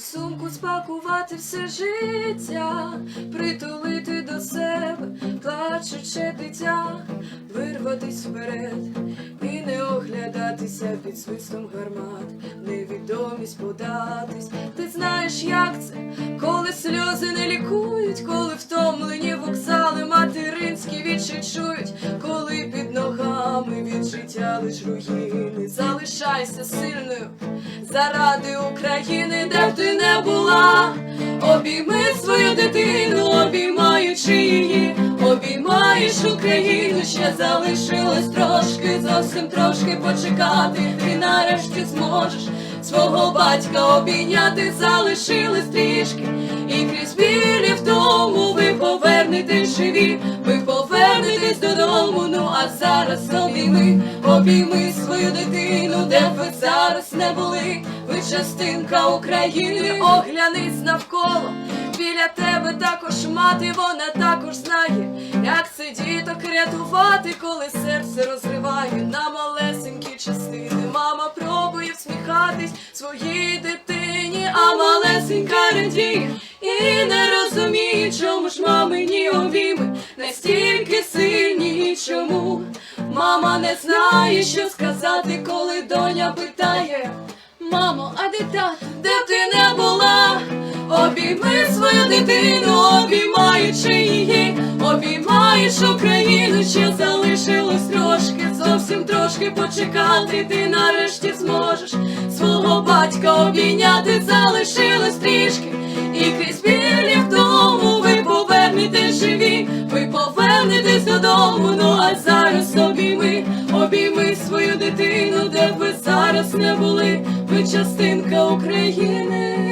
сумку спакувати все життя, притулити до себе, плачуче дитя, вирватись вперед і не оглядатися під свистом гармат, невідомість податись. Ти знаєш, як це, коли сльози не лікують, коли втомлені вокзали материнські відчують, коли під ногами від життя лиш руїни. Залишайся сильною заради України, де б ти не була. Обійми свою дитину, обіймаючи її, обіймаєш Україну, ще залишилось трошки, зовсім трошки почекати. Ти нарешті зможеш свого батька обійняти, залишилось трішки, і крізь білі втому ви повернетесь живі, ви повернетесь додому. Ну а зараз обійми, обійми свою дитину, де б ви зараз не були. Ви частинка України, оглянись навколо. Біля тебе також мати, вона також знає, як це діток рятувати, коли серце розриває на малесенькі частини. Мама пробує всміхатись своїй дитині, а малесенька радіє чому мама не знає, що сказати, коли доня питає. Мамо, а де тато? Де ти не була? Обійми свою дитину, обіймаючи її, обіймаєш Україну, ще залишилось трошки, зовсім трошки почекати. Ти нарешті зможеш свого батька обійняти, залишилось трішки, зараз обійми, обійми свою дитину, де ви зараз не були, ви частинка України.